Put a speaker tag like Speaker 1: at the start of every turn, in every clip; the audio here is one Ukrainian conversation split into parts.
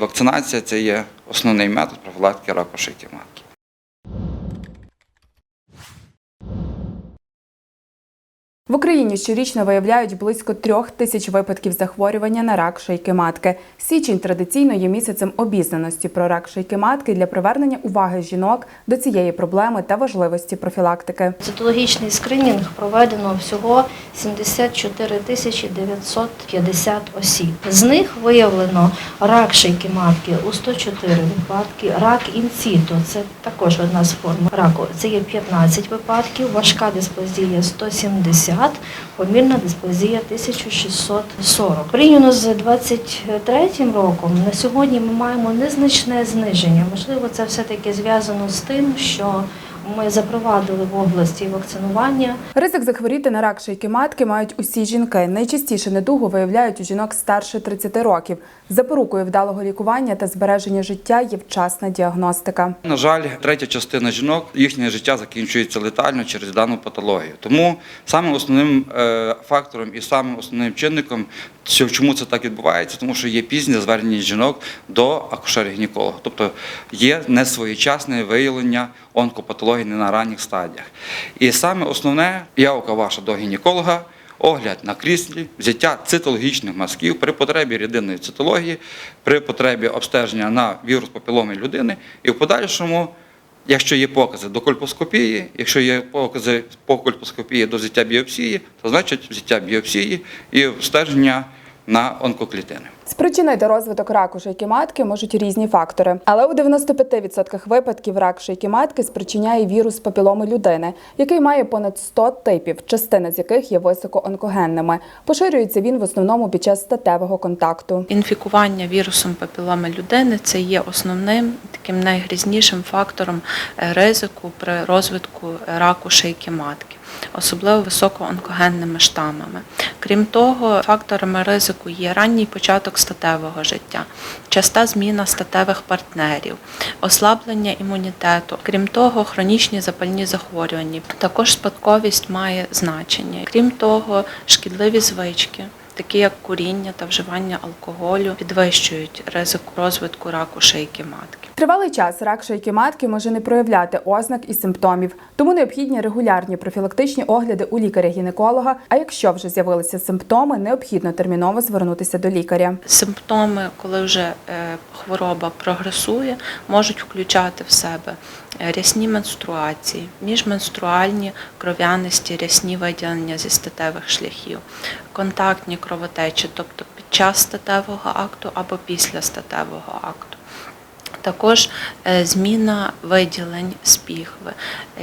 Speaker 1: Вакцинація це є основний метод профілактики раку шийки матки.
Speaker 2: В Україні щорічно виявляють близько трьох тисяч випадків захворювання на рак шийки матки. Січень традиційно є місяцем обізнаності про рак шийки матки для привернення уваги жінок до цієї проблеми та важливості профілактики.
Speaker 3: Цитологічний скринінг проведено всього 74 тисячі 950 осіб. З них виявлено рак шийки матки у 104 випадки, рак інсіту – це також одна з форм раку. Це є 15 випадків, важка дисплазія 170, помірна дисплазія 1640. Порівняно з 23 роком на сьогодні ми маємо незначне зниження. Можливо, це все-таки зв'язано з тим, що ми запровадили в області вакцинування.
Speaker 2: Ризик захворіти на рак шийки матки мають усі жінки. Найчастіше недугу виявляють у жінок старше 30 років. Запорукою вдалого лікування та збереження життя є вчасна діагностика.
Speaker 1: На жаль, третя частина жінок їхнє життя закінчується летально через дану патологію. Тому самим основним е, фактором і самим основним чинником, чому це так відбувається, тому що є пізнє звернення жінок до акушера-гінеколога, тобто є несвоєчасне виявлення онкопатології не на ранніх стадіях. І саме основне явка ваша до гінеколога. Огляд на кріслі, взяття цитологічних мазків при потребі рідинної цитології, при потребі обстеження на вірус папіломи людини і в подальшому, якщо є покази до кольпоскопії, якщо є покази по кольпоскопії до взяття біопсії, то значить взяття біопсії і обстеження на онкоклітини.
Speaker 2: Спричинити розвиток раку шийки матки можуть різні фактори, але у 95% випадків рак шийки матки спричиняє вірус папіломи людини, який має понад 100 типів, частина з яких є високоонкогенними. Поширюється він в основному під час статевого контакту.
Speaker 4: Інфікування вірусом папіломи людини це є основним таким найгрізнішим фактором е, ризику при розвитку раку шийки матки, особливо високоонкогенними штамами. Крім того, факторами ризику є ранній початок статевого життя, часта зміна статевих партнерів, ослаблення імунітету. Крім того, хронічні запальні захворювання. Також спадковість має значення. Крім того, шкідливі звички такі як куріння та вживання алкоголю, підвищують ризик розвитку раку шийки матки.
Speaker 2: Тривалий час рак шийки матки може не проявляти ознак і симптомів, тому необхідні регулярні профілактичні огляди у лікаря-гінеколога. А якщо вже з'явилися симптоми, необхідно терміново звернутися до лікаря.
Speaker 4: Симптоми, коли вже е, хвороба прогресує, можуть включати в себе е, рясні менструації, міжменструальні кров'янисті рясні виділення зі статевих шляхів, контактні кровотечі, тобто під час статевого акту або після статевого акту. Також е, зміна виділень з піхви,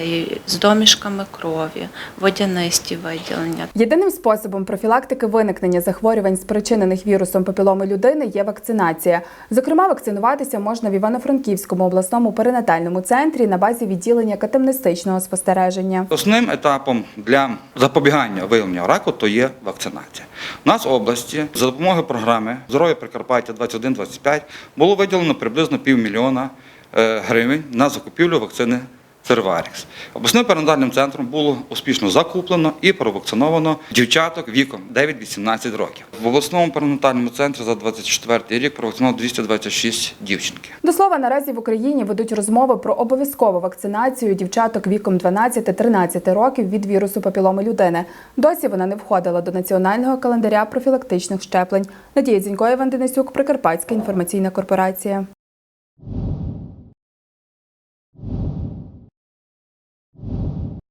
Speaker 4: е, з домішками крові, водянисті виділення.
Speaker 2: Єдиним способом профілактики виникнення захворювань, спричинених вірусом папіломи людини, є вакцинація. Зокрема, вакцинуватися можна в Івано-Франківському обласному перинатальному центрі на базі відділення катамнестичного спостереження.
Speaker 1: Основним етапом для запобігання виявлення раку то є вакцинація. У нас в області за допомогою програми Здоров'я Прикарпаття 21-25 було виділено приблизно півмільйона е, гривень на закупівлю вакцини Церварікс. Обласним перинатальним центром було успішно закуплено і провакциновано дівчаток віком 9-18 років. В обласному перинатальному центрі за 24 рік провакциновано 226 дівчинки.
Speaker 2: До слова, наразі в Україні ведуть розмови про обов'язкову вакцинацію дівчаток віком 12-13 років від вірусу папіломи людини. Досі вона не входила до національного календаря профілактичних щеплень. Надія Дзінько, Іван Денисюк, Прикарпатська інформаційна корпорація.